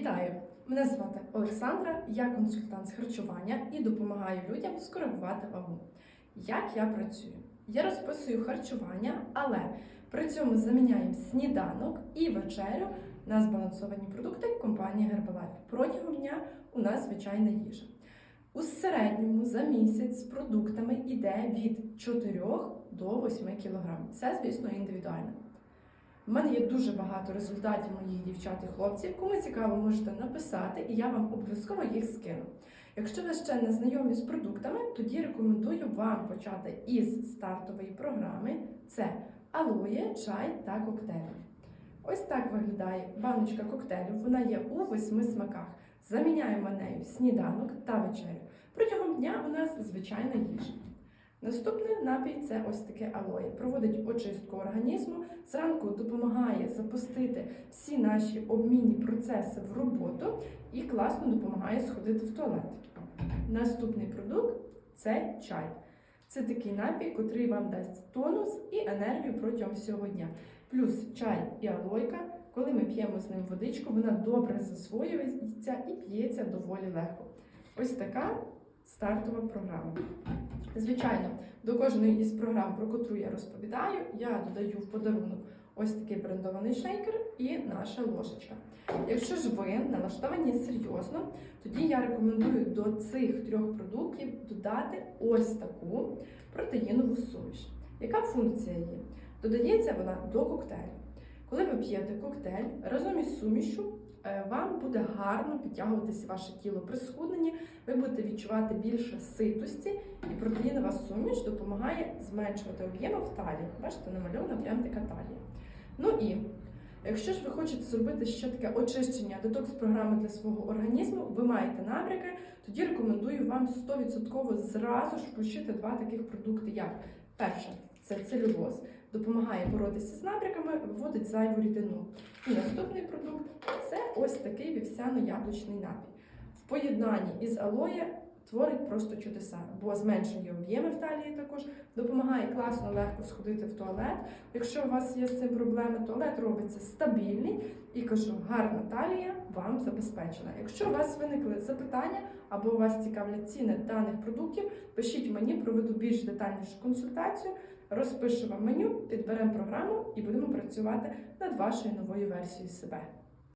Вітаю! Мене звати Олександра, я консультант з харчування і допомагаю людям скоригувати вагу. Як я працюю? Я розписую харчування, але при цьому заміняємо сніданок і вечерю на збалансовані продукти компанії Herbalife. Протягом дня у нас звичайна їжа. У середньому за місяць з продуктами йде від 4 до 8 кг. Це, звісно, індивідуально. У мене є дуже багато результатів моїх дівчат і хлопців. Кому цікаво, можете написати, і я вам обов'язково їх скину. Якщо ви ще не знайомі з продуктами, тоді рекомендую вам почати із стартової програми: це алоє, чай та коктейлі. Ось так виглядає баночка коктейлю. Вона є у восьми смаках. Заміняємо нею сніданок та вечерю. Протягом дня у нас звичайна їжа. Наступний напій це ось таке алоє. Проводить очистку організму, зранку допомагає запустити всі наші обмінні процеси в роботу і класно допомагає сходити в туалет. Наступний продукт це чай. Це такий напій, котрий вам дасть тонус і енергію протягом всього дня. Плюс чай і алойка, коли ми п'ємо з ним водичку, вона добре засвоюється і п'ється доволі легко. Ось така стартова програма. Звичайно, до кожної із програм, про котру я розповідаю, я додаю в подарунок ось такий брендований шейкер і наша ложечка. Якщо ж ви налаштовані серйозно, тоді я рекомендую до цих трьох продуктів додати ось таку протеїнову суміш. Яка функція є? Додається вона до коктейлю. Коли ви п'єте коктейль разом із сумішю, вам буде гарно підтягуватися ваше тіло при схудненні, ви будете відчувати більше ситості, і протеїнова суміш допомагає зменшувати об'єми в талії. Бачите, намальована прям така талія. Ну і якщо ж ви хочете зробити ще таке очищення детокс-програми для свого організму, ви маєте набряки, тоді рекомендую вам 100% зразу ж включити два таких продукти, як перше це целюлоз, допомагає боротися з набряками, виводить зайву рідину. І наступний продукт ось такий вівсяно-яблучний напій. В поєднанні із алоє творить просто чудеса, бо зменшує об'єми в талії також, допомагає класно легко сходити в туалет. Якщо у вас є з цим проблеми, туалет робиться стабільний і кажу, гарна талія вам забезпечена. Якщо у вас виникли запитання або вас цікавлять ціни даних продуктів, пишіть мені, проведу більш детальнішу консультацію, розпишу вам меню, підберемо програму і будемо працювати над вашою новою версією себе.